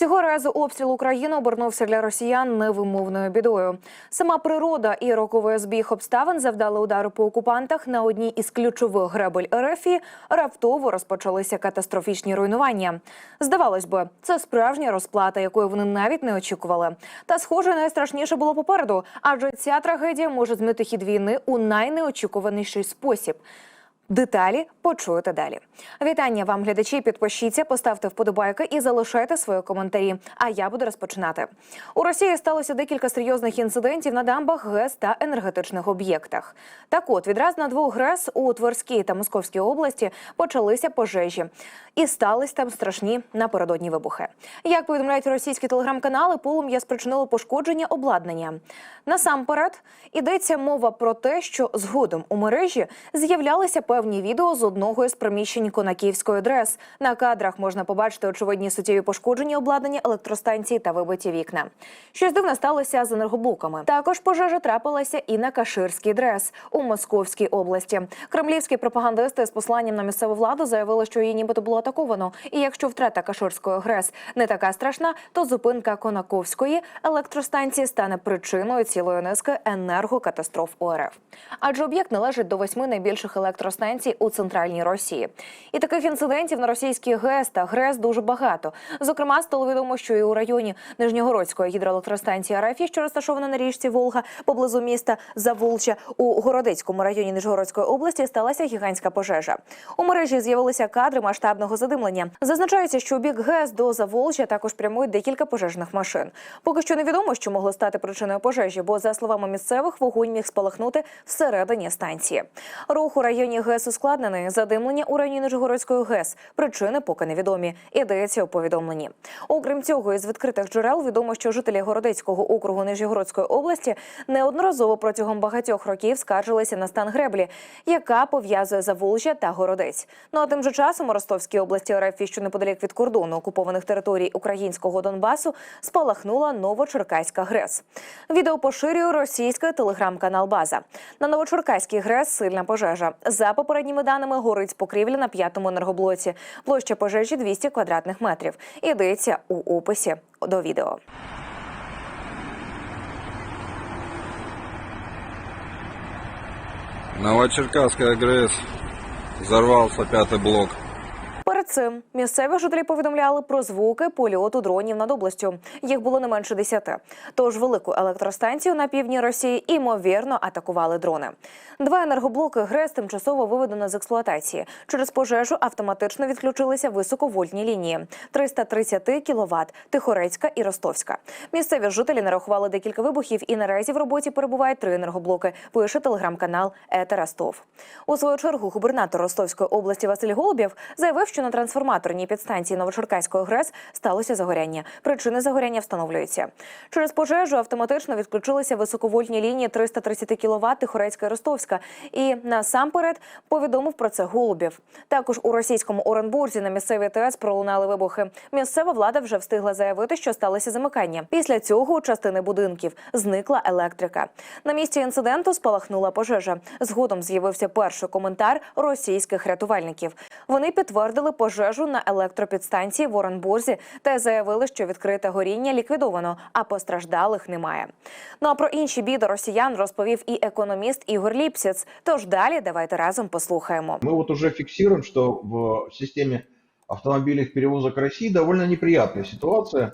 Цього разу обстріл України обернувся для росіян невимовною бідою. Сама природа і роковий збіг обставин завдали удару по окупантах на одній із ключових гребель РФІ. Раптово розпочалися катастрофічні руйнування. Здавалось би, це справжня розплата, якої вони навіть не очікували. Та схоже, найстрашніше було попереду, адже ця трагедія може змінити хід війни у найнеочікуваніший спосіб. Деталі почуєте далі. Вітання вам, глядачі. Підпишіться, поставте вподобайки і залишайте свої коментарі. А я буду розпочинати. У Росії сталося декілька серйозних інцидентів на дамбах, ГЕС та енергетичних об'єктах. Так от відразу на двох ГРЕС у Тверській та Московській області почалися пожежі, і стались там страшні напередодні вибухи. Як повідомляють російські телеграм-канали, полум'я спричинило пошкодження обладнання. Насамперед йдеться мова про те, що згодом у мережі з'являлися певні відео з одного із приміщень Конаківської ДРЕС. На кадрах можна побачити очевидні суттєві пошкодження обладнання електростанції та вибиті вікна. Щось дивне сталося з енергоблоками. Також пожежа трапилася і на Каширський ДРЕС у Московській області. Кремлівські пропагандисти з посланням на місцеву владу заявили, що її нібито було атаковано. І якщо втрата Каширської ГРЕС не така страшна, то зупинка Конаковської електростанції стане причиною цілої низки енергокатастроф у РФ. Адже об'єкт належить до восьми найбільших електростанцій у центральній Росії. І таких інцидентів на російській ГЕС та ГРЕС дуже багато. Зокрема, стало відомо, що і у районі Нижньогородської гідроелектростанції РФ, що розташована на річці Волга поблизу міста Заволча, у Городецькому районі Нижгородської області сталася гігантська пожежа. У мережі з'явилися кадри масштабного задимлення. Зазначається, що у бік ГЕС до Заволча також прямують декілька пожежних машин. Поки що невідомо, що могло стати причиною пожежі, бо за словами місцевих вогонь міг спалахнути всередині станції. Рух у районі ГЕС ускладнений. Задимлення у районі Нижгородської ГЕС. Причини поки невідомі. Ідеться у повідомленні. Окрім цього, із відкритих джерел відомо, що жителі Городецького округу Нижгородської області неодноразово протягом багатьох років скаржилися на стан греблі, яка пов'язує Заволжя та Городець. Ну а тим же часом у Ростовській області РФ, що неподалік від кордону окупованих територій українського Донбасу, спалахнула Новочеркаська ГРЕС. Відео поширює російський телеграм-канал База. На Новочеркаській ГРЕС сильна пожежа. За попередніми даними горить покрівля на п'ятому енергоблоці. Площа пожежі 200 квадратних метрів. Йдеться у описі до відео. Новочеркасская ГРЭС. Взорвался пятый блок. Перед цим місцеві жителі повідомляли про звуки польоту дронів над областю. Їх було не менше десяти. Тож велику електростанцію на півдні Росії імовірно атакували дрони. Два енергоблоки ГРЕС тимчасово виведено з експлуатації. Через пожежу автоматично відключилися високовольтні лінії 330 кВт Тихорецька і Ростовська. Місцеві жителі нарахували декілька вибухів і наразі в роботі перебувають три енергоблоки. Пише телеграм-канал Ета Ростов. У свою чергу губернатор Ростовської області Василь Голубєв заявив, що на трансформаторній підстанції Новочеркаської ГРЕС сталося загоряння. Причини загоряння встановлюються. Через пожежу автоматично відключилися високовольтні лінії 330 кВт Тихорецька і Ростовська. І насамперед повідомив про це Голубєв. Також у російському Оренбурзі на місцевій ТЕС пролунали вибухи. Місцева влада вже встигла заявити, що сталося замикання. Після цього у частини будинків зникла електрика. На місці інциденту спалахнула пожежа. Згодом з'явився перший коментар російських рятувальників. Вони підтвердили пожежу на електропідстанції в Оренбурзі та заявили, що відкрите горіння ліквідовано, а постраждалих немає. Ну а про інші біди росіян розповів і економіст Ігор Ліпсіц. Тож далі давайте разом послухаємо. Мы вот уже фиксируем, что в системе автомобильных перевозок России довольно неприятная ситуация.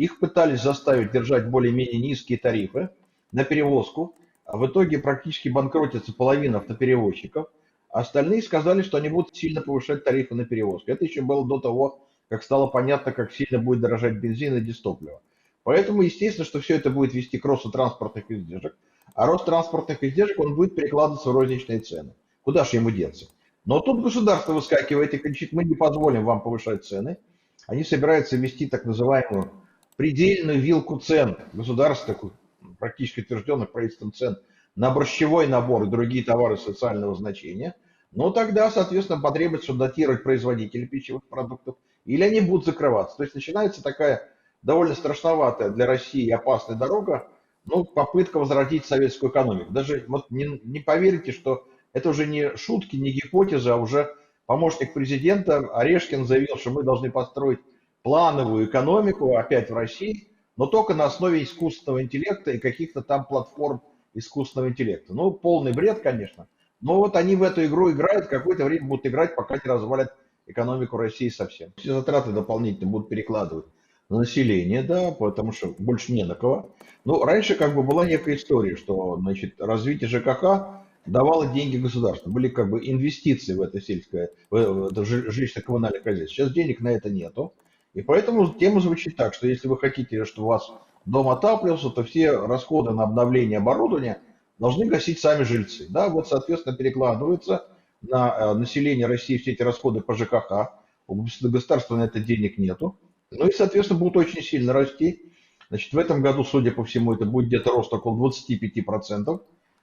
Их пытались заставить держать более-менее низкие тарифы на перевозку. А в итоге практически банкротится половина автоперевозчиков. Остальные сказали, что они будут сильно повышать тарифы на перевозку. Это еще было до того, как стало понятно, как сильно будет дорожать бензин и дистопливо. Поэтому, естественно, что все это будет вести к росту транспортных издержек. А рост транспортных издержек, он будет перекладываться в розничные цены. Куда же ему деться? Но тут государство выскакивает и кричит, мы не позволим вам повышать цены. Они собираются ввести так называемую предельную вилку цен. Государство, практически утвержденных правительством цен, на борщевой набор и другие товары социального значения. Но тогда, соответственно, потребуется датировать производителей пищевых продуктов, или они будут закрываться. То есть начинается такая довольно страшноватая для России опасная дорога, ну, попытка возродить советскую экономику. Даже вот не, не поверите, что это уже не шутки, не гипотезы, а уже помощник президента Орешкин заявил, что мы должны построить плановую экономику опять в России, но только на основе искусственного интеллекта и каких-то там платформ искусственного интеллекта. Ну, полный бред, конечно. Но вот они в эту игру играют, какое-то время будут играть, пока не развалят экономику России совсем. Все затраты дополнительно будут перекладывать на население, да, потому что больше не на кого. Ну, раньше как бы была некая история, что, значит, развитие ЖКХ давало деньги государству. Были как бы инвестиции в это сельское, в это жи- жилищно-коммунальное хозяйство. Сейчас денег на это нету. И поэтому тема звучит так, что если вы хотите, чтобы у вас дом отапливался, то все расходы на обновление оборудования должны гасить сами жильцы. Да, вот, соответственно, перекладывается на э, население России все эти расходы по ЖКХ. У государства на это денег нету. Ну и, соответственно, будут очень сильно расти. Значит, в этом году, судя по всему, это будет где-то рост около 25%,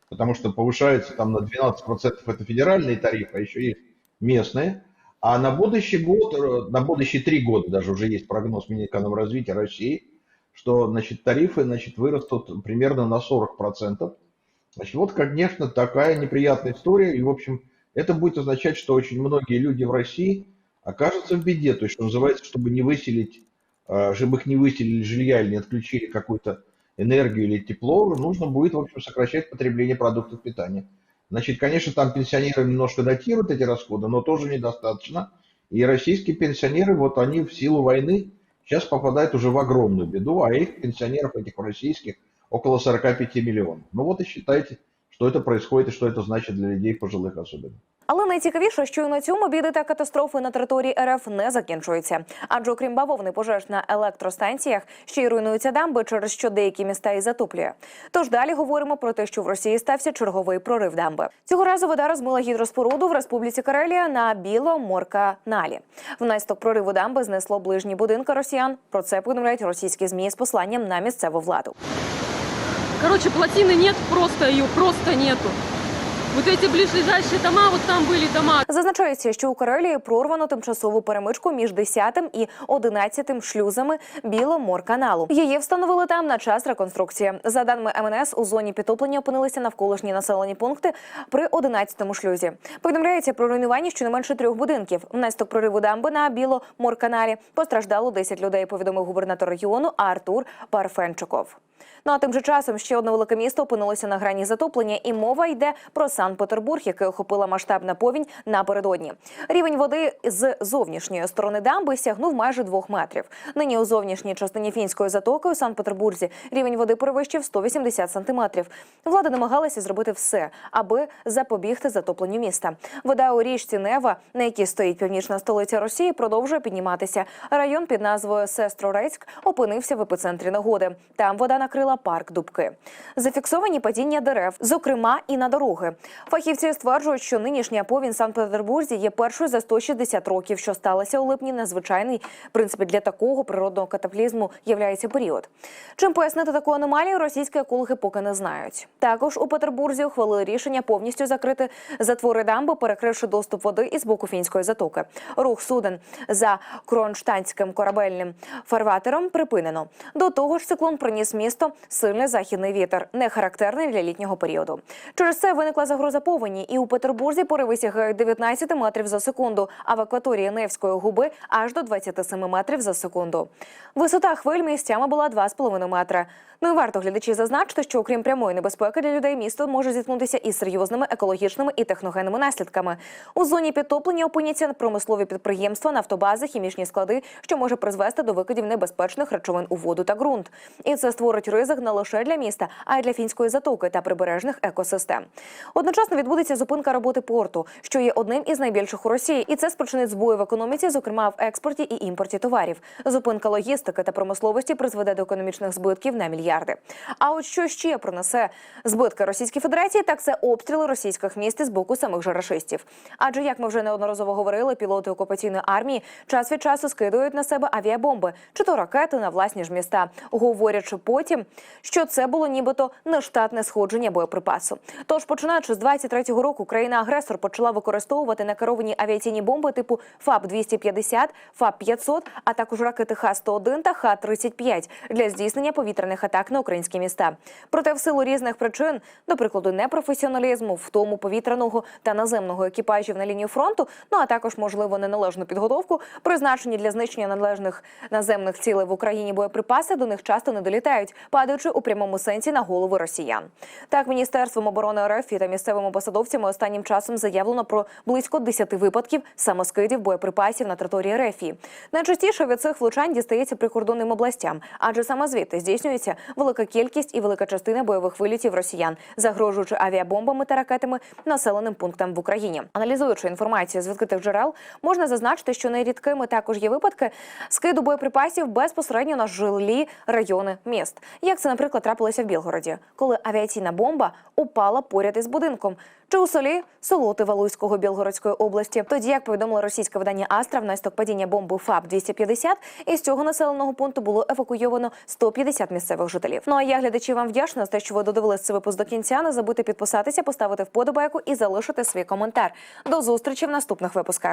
потому что повышается там на 12% это федеральные тарифы, а еще есть местные. А на будущий год, э, на будущие три года даже уже есть прогноз Минэкономразвития России, что значит, тарифы значит, вырастут примерно на 40%. Значит, вот, конечно, такая неприятная история. И, в общем, это будет означать, что очень многие люди в России окажутся в беде. То есть, что называется, чтобы не выселить, э, чтобы их не выселили жилья или не отключили какую-то энергию или тепло, нужно будет, в общем, сокращать потребление продуктов питания. Значит, конечно, там пенсионеры немножко датируют эти расходы, но тоже недостаточно. И российские пенсионеры, вот они в силу войны сейчас попадают уже в огромную беду, а их пенсионеров, этих российских, около 45 миллионов. Ну вот и считайте, что это происходит и что это значит для людей пожилых особенно. Але найцікавіше, що і на цьому біди та катастрофи на території РФ не закінчуються. Адже окрім бавовни пожеж на електростанціях, ще й руйнуються дамби, через що деякі міста і затоплює. Тож далі говоримо про те, що в Росії стався черговий прорив дамби. Цього разу вода розмила гідроспоруду в Республіці Карелія на Біло-Морканалі. Внаслідок прориву дамби знесло ближні будинки росіян. Про це повідомляють російські змі з посланням на місцеву владу. Короче, плотины нет, просто ее просто нету. Вот эти ближайшие дома, вот там были дома. Зазначається, що у Карелії прорвано тимчасову перемичку між 10 і 11 шлюзами Біломорканалу. Її встановили там на час реконструкції. За даними МНС, у зоні підтоплення опинилися навколишні населені пункти при 11 шлюзі. Повідомляється про руйнування щонайменше трьох будинків. Внаслідок прориву дамби на Біломорканалі постраждало 10 людей. Повідомив губернатор регіону Артур Парфенчиков. Ну а тим же часом ще одне велике місто опинилося на грані затоплення, і мова йде про Санкт-Петербург, який охопила масштабна повінь напередодні. Рівень води з зовнішньої сторони дамби сягнув майже двох метрів. Нині у зовнішній частині фінської затоки у Санкт-Петербурзі рівень води перевищив 180 сантиметрів. Влада намагалася зробити все, аби запобігти затопленню міста. Вода у річці Нева, на якій стоїть північна столиця Росії, продовжує підніматися. Район під назвою Сестрорецьк опинився в епіцентрі негоди. Там вода накрила парк Дубки. Зафіксовані падіння дерев, зокрема і на дороги. Фахівці стверджують, що нинішня повінь Санкт-Петербурзі є першою за 160 років, що сталося у липні. Незвичайний в принципі для такого природного катаклізму являється період. Чим пояснити таку аномалію, російські екологи поки не знають. Також у Петербурзі ухвалили рішення повністю закрити затвори дамби, перекривши доступ води із боку фінської затоки. Рух суден за кронштадтським корабельним фарватером припинено. До того ж, циклон приніс в місто сильний західний вітер, не характерний для літнього періоду. Через це виникла загроза повені, і у Петербурзі пориви сягають 19 метрів за секунду, а в акваторії Невської губи аж до 27 метрів за секунду. Висота хвиль місцями була 2,5 метри. Ну і варто глядачі зазначити, що окрім прямої небезпеки для людей, місто може зіткнутися із серйозними екологічними і техногенними наслідками. У зоні підтоплення опиняться промислові підприємства, нафтобази, хімічні склади, що може призвести до викидів небезпечних речовин у воду та ґрунт. І це створить ризик не лише для міста, а й для фінської затоки та прибережних екосистем. Одночасно відбудеться зупинка роботи порту, що є одним із найбільших у Росії, і це спричинить збої в економіці, зокрема в експорті і імпорті товарів. Зупинка логістики та промисловості призведе до економічних збитків на мільярди. А от що ще принесе збитки Російській Федерації, так це обстріли російських міст з боку самих же рашистів. Адже як ми вже неодноразово говорили, пілоти окупаційної армії час від часу скидують на себе авіабомби чи то ракети на власні ж міста, говорячи потім, що це було нібито нештатне сходження боєприпасу. Тож, починаючи з 23-го року країна-агресор почала використовувати накеровані авіаційні бомби типу ФАБ-250, ФАБ-500, а також ракети Х-101 та Х-35 для здійснення повітряних атак на українські міста. Проте в силу різних причин, до прикладу, непрофесіоналізму, втому повітряного та наземного екіпажів на лінії фронту, ну а також можливо неналежну підготовку, призначені для знищення належних наземних цілей в Україні боєприпаси до них часто не долітають, падаючи у прямому сенсі на голови росіян. Так, міністерством оборони РФ та місцевими посадовцями останнім часом заявлено про близько 10 випадків самоскидів боєприпасів на території РФ. Найчастіше від цих влучань дістається прикордонним областям, адже саме звідти здійснюється велика кількість і велика частина бойових вилітів росіян, загрожуючи авіабомбами та ракетами населеним пунктам в Україні. Аналізуючи інформацію з відкритих джерел, можна зазначити, що нерідкими також є випадки скиду боєприпасів безпосередньо на жилі райони міст. Як це, наприклад, трапилося в Білгороді, коли авіаційна бомба упала поряд із будинком. Чи у селі Солоти Валуйського Білгородської області, тоді як повідомило російське видання Астра, внаслідок падіння бомби ФАБ 250 із цього населеного пункту було евакуйовано 150 місцевих жителів. Ну а я глядачі вам вдячна за те, що ви додивились цей випуск до кінця. Не забудьте підписатися, поставити вподобайку і залишити свій коментар. До зустрічі в наступних випусках.